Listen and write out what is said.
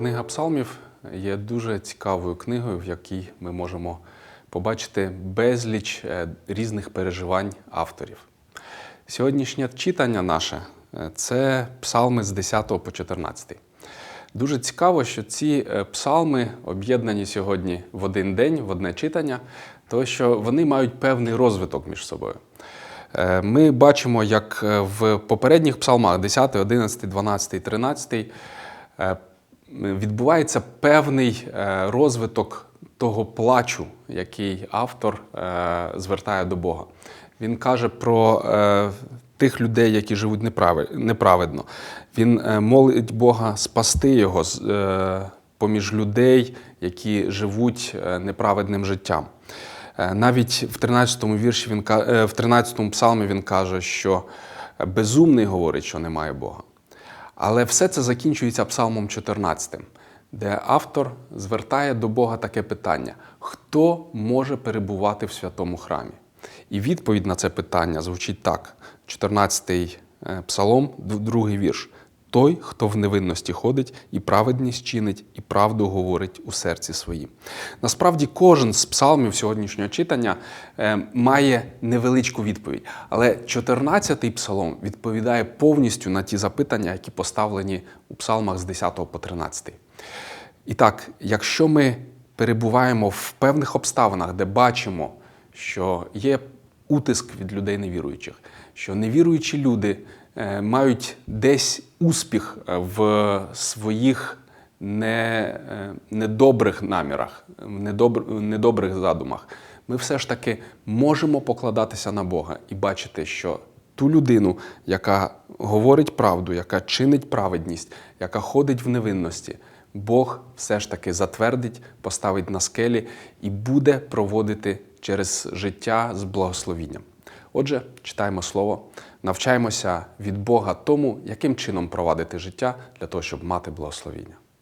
Книга псалмів є дуже цікавою книгою, в якій ми можемо побачити безліч е, різних переживань авторів. Сьогоднішнє читання наше е, це псалми з 10 по 14. Дуже цікаво, що ці е, псалми об'єднані сьогодні в один день, в одне читання, тому що вони мають певний розвиток між собою. Ми бачимо, як в попередніх псалмах 10, 11, 12, 13 е, відбувається певний е, розвиток того плачу, який автор е, звертає до Бога. Він каже про е, тих людей, які живуть неправедно. Він молить Бога спасти його поміж людей, які живуть неправедним життям. Навіть в 13-му вірші він в 13-му псалмі він каже, що безумний говорить, що немає Бога. Але все це закінчується псалмом 14, де автор звертає до Бога таке питання: хто може перебувати в святому храмі? І відповідь на це питання звучить так: 14-й е, псалом, другий вірш. Той, хто в невинності ходить і праведність чинить, і правду говорить у серці своїм. Насправді, кожен з псалмів сьогоднішнього читання е, має невеличку відповідь, але 14-й псалом відповідає повністю на ті запитання, які поставлені у псалмах з 10 по 13. І так, якщо ми перебуваємо в певних обставинах, де бачимо, що є утиск від людей невіруючих, що невіруючі люди е, мають десь успіх е, в своїх е, недобрих намірах, в недобрих задумах, ми все ж таки можемо покладатися на Бога і бачити, що ту людину, яка говорить правду, яка чинить праведність, яка ходить в невинності, Бог все ж таки затвердить, поставить на скелі і буде проводити через життя з благословінням. Отже, читаємо слово, навчаємося від Бога тому, яким чином провадити життя для того, щоб мати благословіння.